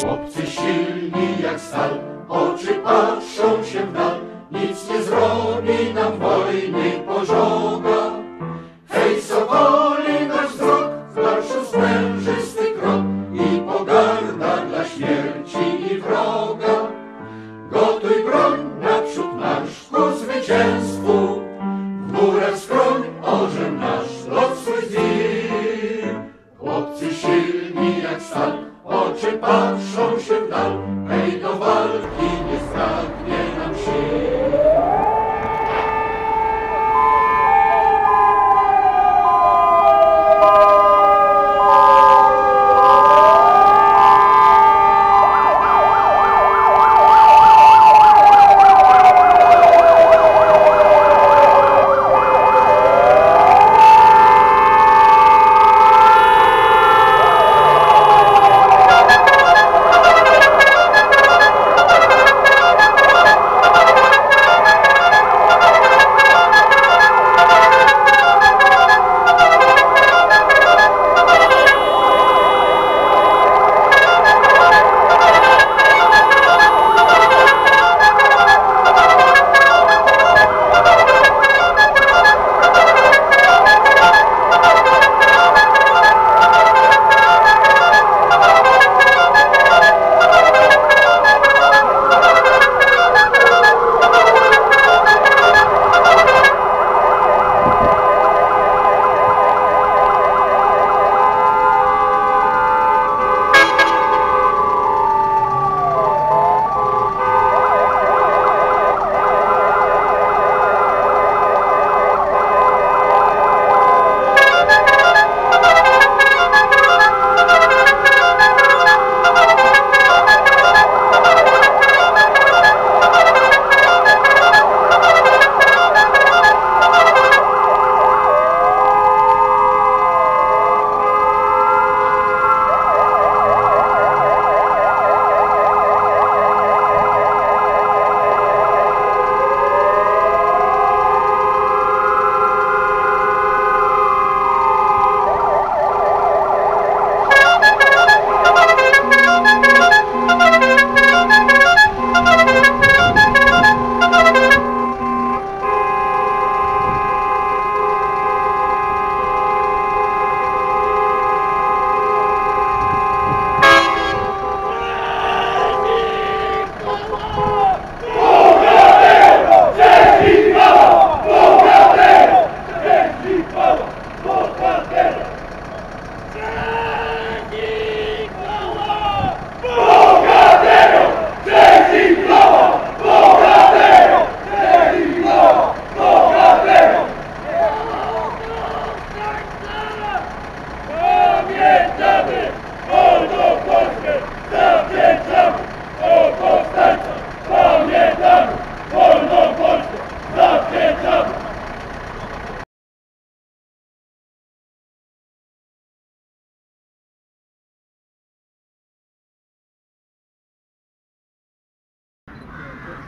Chłopcy silni jak stal, oczy patrzą się w dal, nic nie zrobi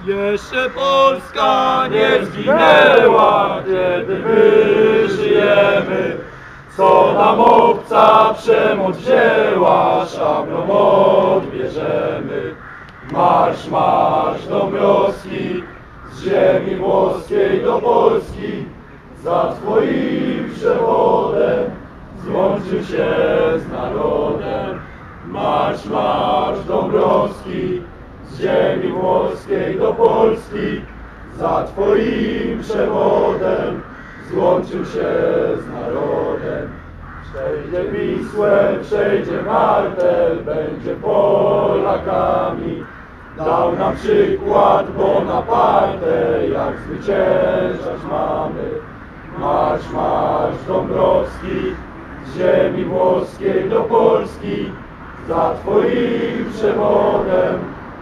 Jeszcze Polska nie zginęła, kiedy my żyjemy. Co nam obca przemoc wzięła, szablą odbierzemy. Marsz, marsz Dąbrowski, z ziemi włoskiej do Polski, za twoim przewodem złączył się z narodem. Marsz, marsz Dąbrowski, z ziemi włoskiej do Polski, za twoim przewodem złączył się z narodem. Przejdzie Wisłę, przejdzie Martel, będzie Polakami. Dał nam przykład Bonaparte, jak zwyciężać mamy. Marsz, marsz Dąbrowski, z ziemi włoskiej do Polski, za twoim przewodem